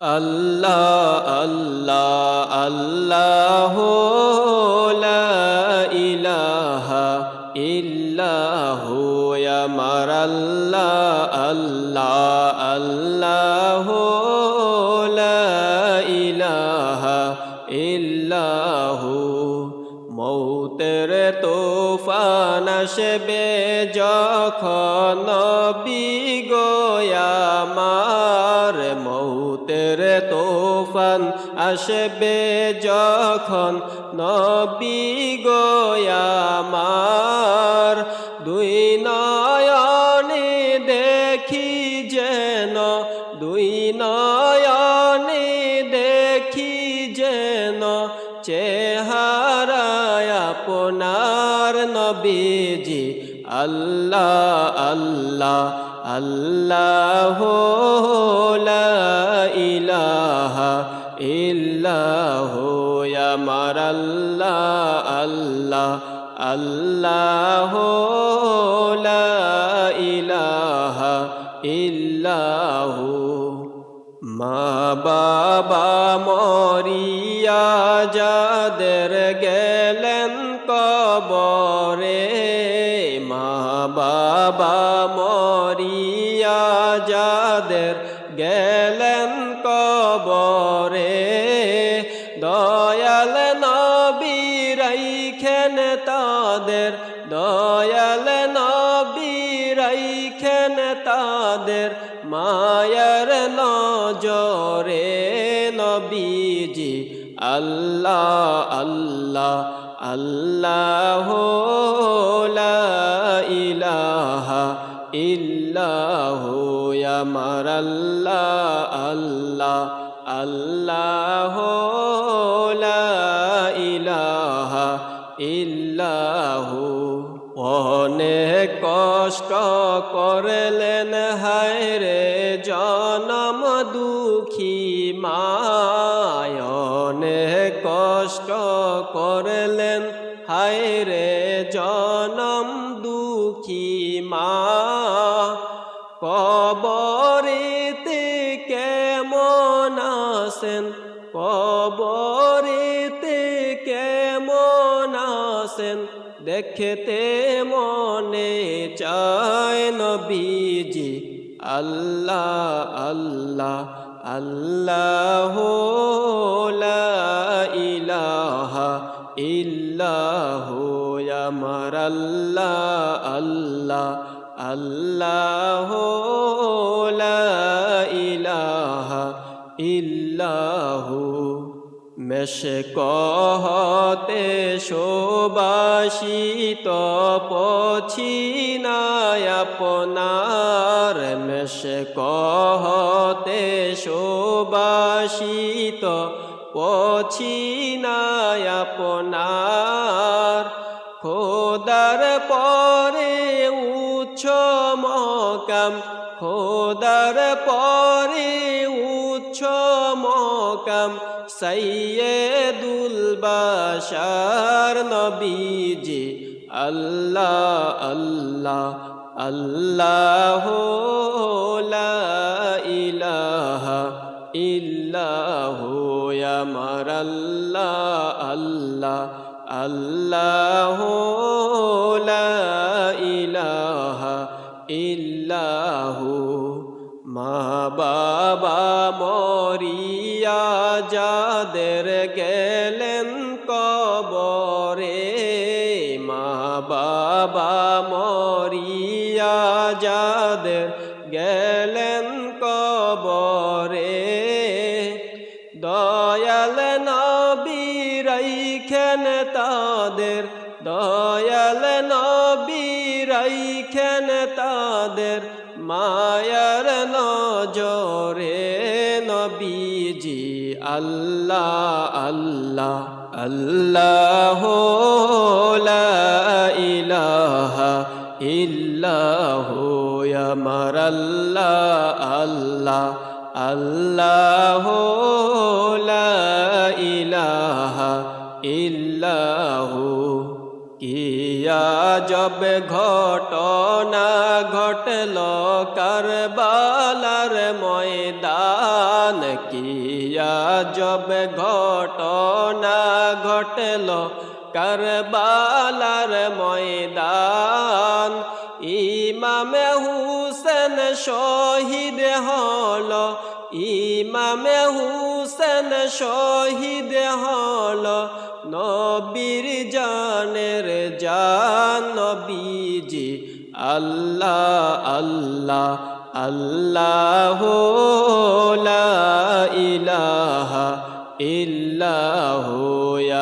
আল্লাহ আল্লাহ আল্লাহ ইলাহা ইল্লাহু আমার আল্লাহ আল্লাহ আল্লাহ ইলাহা ইল্লাহু। মৌতের তোফান আসবে যখন বিগয়ামার তোফান আসবে যখন নবী গোয়ামার দুই নয়নে দেখি যেন, দুই নয়নে দেখি যেন চেহারায় আপনার নবীজি। আল্লাহ আল্লাহ আল্লাহ আমার আল্লাহ আল্লাহ আল্লাহ ইলাহা ইল্লাহু। মা বাবা মরিয়া যাদের গেলেন কবরে মা বাবা নবীরাইখেন তাদের মায়ার নজরে নবীজি আল্লাহ আল্লাহ আল্লাহ ইলাহা ইল্লাহ আমার আল্লাহ আল্লাহ আল্লাহ অনেক কষ্ট করলেন, হায় রে জনম দুঃখী মায়। অনেক কষ্ট করলেন, হায় রে জনম দুঃখী মা। কবরেতে কেমন আসেন দেখতে মনে চায় নবীজি, আল্লাহ আল্লাহ আল্লাহ ইলাহা ইল্লাহু, আমার আল্লাহ আল্লাহ আল্লাহ ইলাহা ইল্লাহু। মেশ কহতে শোবাসিত পছিনায় আপনার মেশ কহতে শোবাসিত পছিনায় আপনার খোদার পরে উচ্চ মকাম, খোদার পরে উচ্চ মকাম সৈয়দুল বাশার নবীজি, আল্লাহ আল্লাহ আল্লাহ লা ইলাহা ইল্লাহু, আমার আল্লাহ আল্লাহ আল্লাহ লা ইল্লাহু। মা বাবা মরিয়া যাদের গেলেন নজরে নবীজি আল্লাহ আল্লাহ আল্লাহ ইলাহা ইল্লাহু আমার আল্লাহ আল্লাহ আল্লাহ ইলাহা কিয়া জব ঘটনা ঘটল কারবালার ময়দান কিয়া জব ঘটনা ঘটল করবালার ময়দান ইমামে হুসেন শহীদ হল ইমামে হুসেন শহীদ হল নবীর জানের জান নবীজি, আল্লাহ আল্লাহ আল্লাহ ইলাহা ইল্লাহু,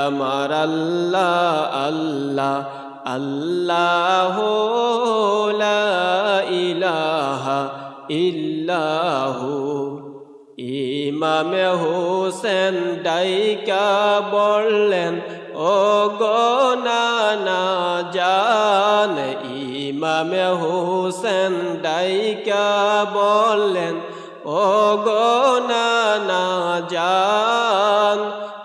আমার আল্লাহ আল্লাহ আল্লাহ ইলাহা ইল্লাহু। ইমামে হোসেন ডাইকা বললেন ও গো নানা জান। ইমামে হোসেন ডাইকা বললেন ও গো নানা জান,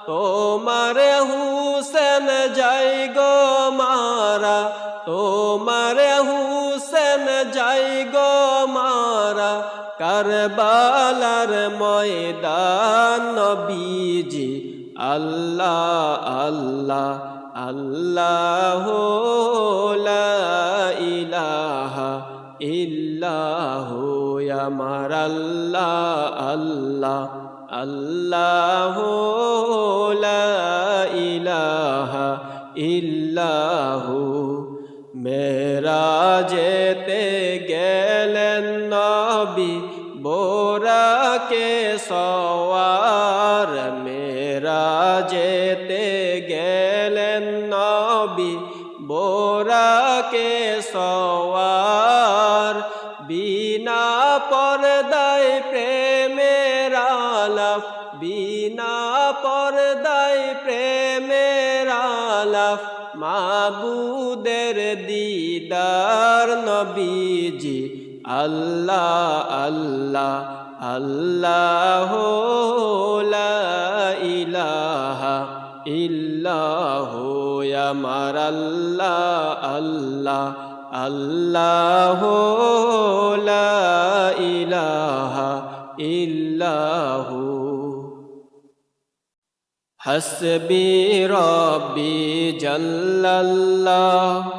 তোমারে হুসেন যাই গো মারা, তোমারে হুসেন যাই গো মারা কারবালার ময়দান নবীজি। আল্লাহ আল্লাহ আল্লাহ ইলাহা ইল্লাহু, আমার আল্লাহ আল্লাহ আল্লাহ ইলাহা ইল্লাহু। মেরা যেতে গেলেন নবী বোরাকে সওয়ার اللہ اللہ اللہ لا الہ الا ہو یا مار اللہ اللہ اللہ لا الہ الا ہو۔ حسبی ربی جل اللہ۔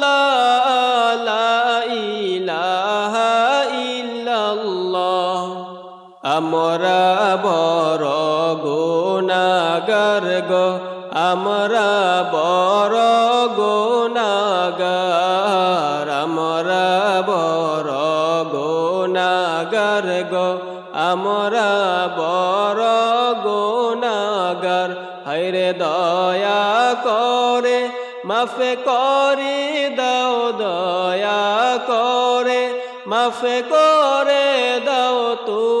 আমরা বড় গুণাগার গো, আমরা বড় গুণাগার, আমরা বড় গুণাগার গো, আমরা বড় গুণাগার। হাইরে দয়া করে, মাফে করি, দাও দয়া করে, মাফে করে, দাও তুমি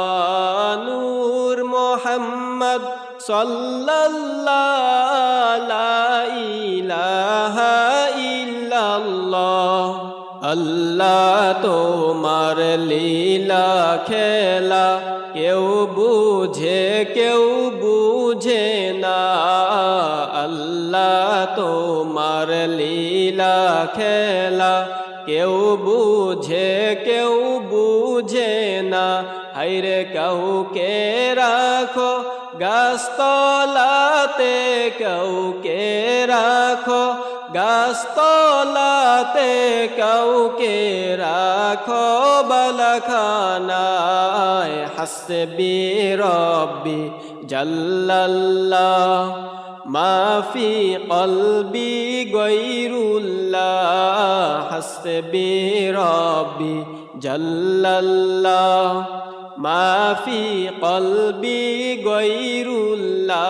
সাল্লাহ আল্লাহ তোমার লীলা খেলা, কেউ বুঝে কেউ বুঝে না। আল্লাহ তোমার লীলা খেলা, কেউ বুঝে কেউ বুঝে না। হাইরে কাউকে রা গাছতলাতে কাউকে রাখো, গাছতলাতে কাউকে রাখো বালাখানায়। হাসবি রব্বি জাল্লাল্লাহ, মাফি কলবি গৈরুল্লাহ। হাসবি রব্বি জাল্লাল্লাহ। মাফি কলবি গৈরুল্লাহ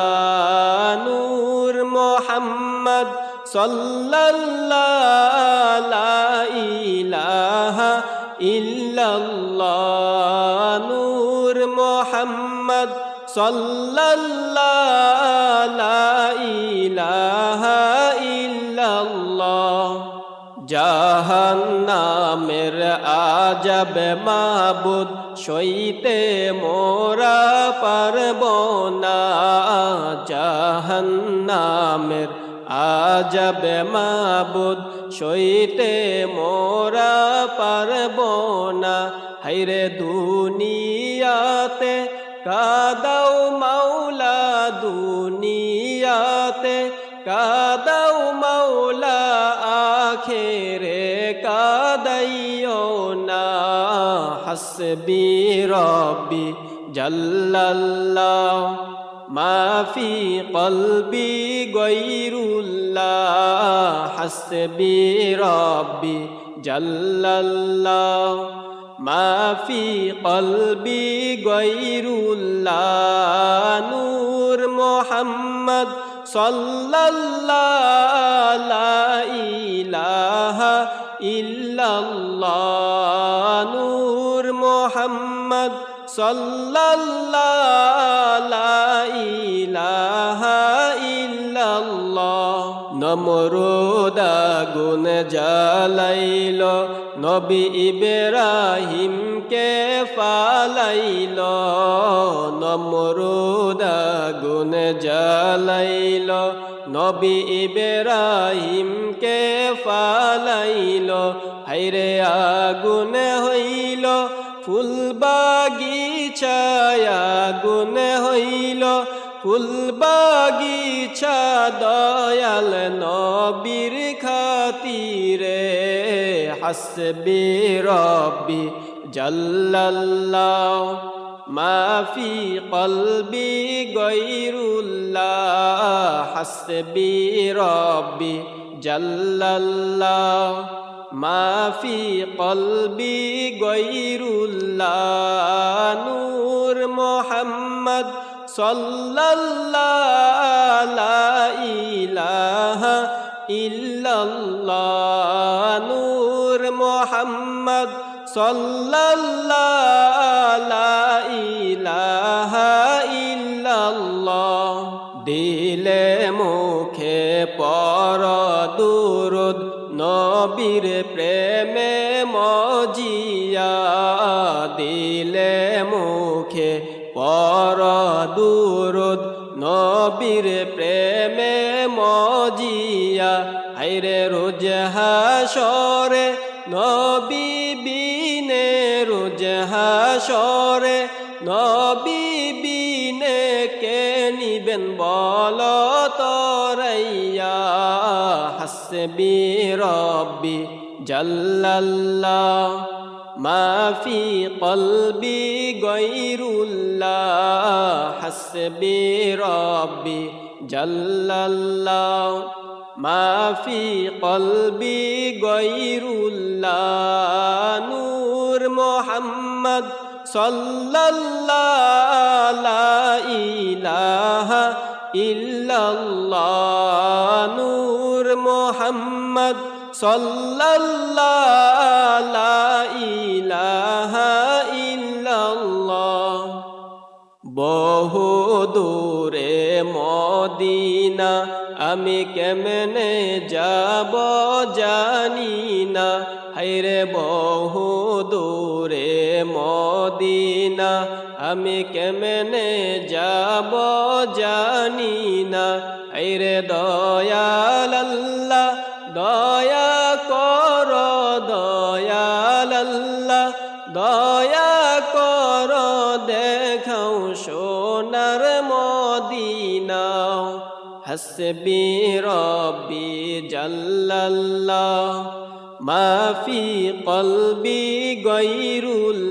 নূর মোহাম্মদ সাল্লাল্লাহ লা ইলাহা ইল্লাল্লাহ নূর মোহাম্মদ সাল্লাল্লাহ লা ইলাহা ইল্লাল্লাহ জাহান্নামের আজব মাবুদ, সইতে মোরা পারব না। জাহান্নামের আজব মাবুদ, সইতে মোরা পারব না। হাইরে দুনিয়াতে কাদাও না হাসবি রব্বি জাল্লাল্লাহ, মাফি কলবি গৈরুল্লাহ, হাসবি রব্বি জাল্লাল্লাহ, মাফি কলবি গৈরুল্লাহ, নূর মোহাম্মদ সাল্লাল্লাহ লা ইলাহা ইল্লাল্লাহ নূর মোহাম্মদ সাল্লাল্লাহ ইলাহা ইল্লাল্লাহ। নমরুদা গুন জ্বালাইল, নবী ইব্রাহিমকে ফালাইল। নমরুদা গুন জ্বালাইল নবী ইব্রাহিমকে ফালাইল হাইরে আগুন হইল ফুল বাগিচায় আগুন হইল ফুল বাগিচা দয়াল নবীর খাতিরে, হাসবি রব্বি জাল্লাল্লাহ। মাফি কলবি গৈরুল্লাহ হাসবি রব্বি জাল্লাল্লাহ। মাফি কলবি গৈরুল্লাহ নূর মোহাম্মদ সাল্লাল্লাহ লা ইলাহা ইল্লাল্লাহ। নূর মোহাম্মদ ইল্লাল্লাহ। দিলে মুখে পর দুরুদ, নবীর প্রেমে মজিয়া। দিলে মুখে পর দুরুদ, নবীর প্রেমে মজিয়া। হাইরে রোজ হাসরে নবী রোজ হাসরে নবী কে নিবেন বল তরাইয়া। হাসবি রব্বি জাল্লাল্লাহ, মাফি কলবি গৈরুল্লাহ। হাসবি রব্বি জাল্লাল্লাহ, মাফি কলবি গৈরুল্লাহ। নূর মোহাম্মদ ইলাহা ইল্লাল্লাহ মোহাম্মদ ইলাহা ইল্লাল্লাহ। বহু দূরে মদিনা, আমি কেমনে যাব জানি না। হাইরে বহু মদিনা, আমি কেমনে যাব জানি না আইরে দয়াল্লা দয়া কর দয়াল্লা দয়া কর দেখাও সোনার মদিনা হসবি রবি জল্লাল্লা মাফি কলবি গৈরুল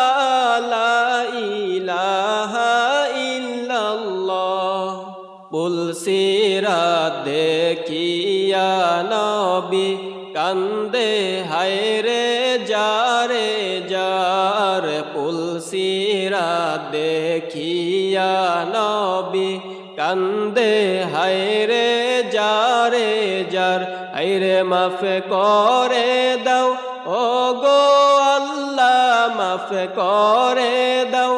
পুলসিরা দেখিয়া নবী কান্দে হায়রে যারে, যার পুলসিরা দেখিয়া নবী কান্দে হায়রে যারে, যার হায়রে মাফ করে দাও ও গো আল্লাহ, মাফ করে দাও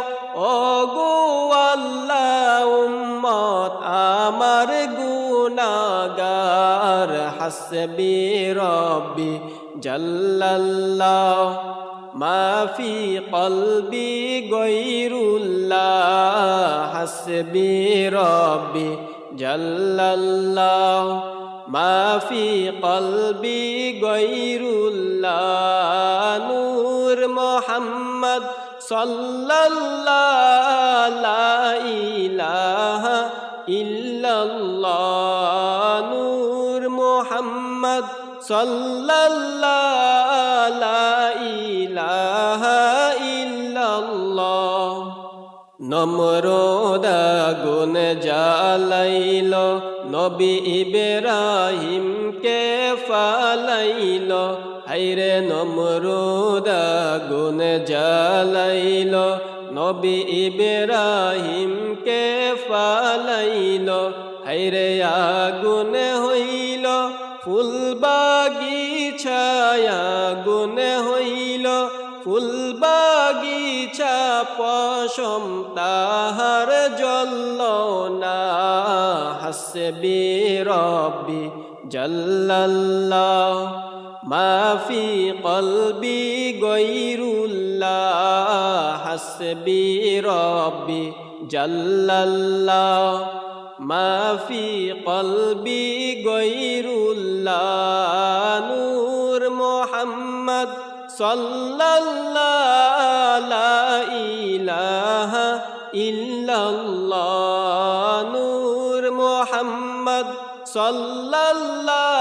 হাসবি রব্বি জাল্লাল্লাহ মা ফি কলবি গৈরুল্লাহ, হাসবি রব্বি জাল্লাল্লাহ মা ফি কলবি গৈরুল্লাহ, নূর মোহাম্মদ সাল্লাল্লাহ ইলাহা ইল্লাল্লাহ। মোহাম্মদ ইল্লাল্লাহ নম্রদা গুণ জালাইল নবী ইব্রাহিমকে ফালাইল। হাইরে নম্রদা গুণ জালাইল নবী ইব্রাহিমকে ফালাইল। হাইরে আগুন হইল ফুল বাগিছায় আগুন হইল ফুল বাগিচা পশম তাহার জল্ল না হাসবি রব্বি জল্লাল্লাহ মাফি কলবি গৈরুল্লাহ হাসবি রব্বি জল্লাল্লাহ মাফি কলবি গৈরুল্লাহ নূর মোহাম্মদ সাল্লাল্লাহ লা ইলাহা ইল্লাল্লাহ নূর মোহাম্মদ সাল্লাল্লাহ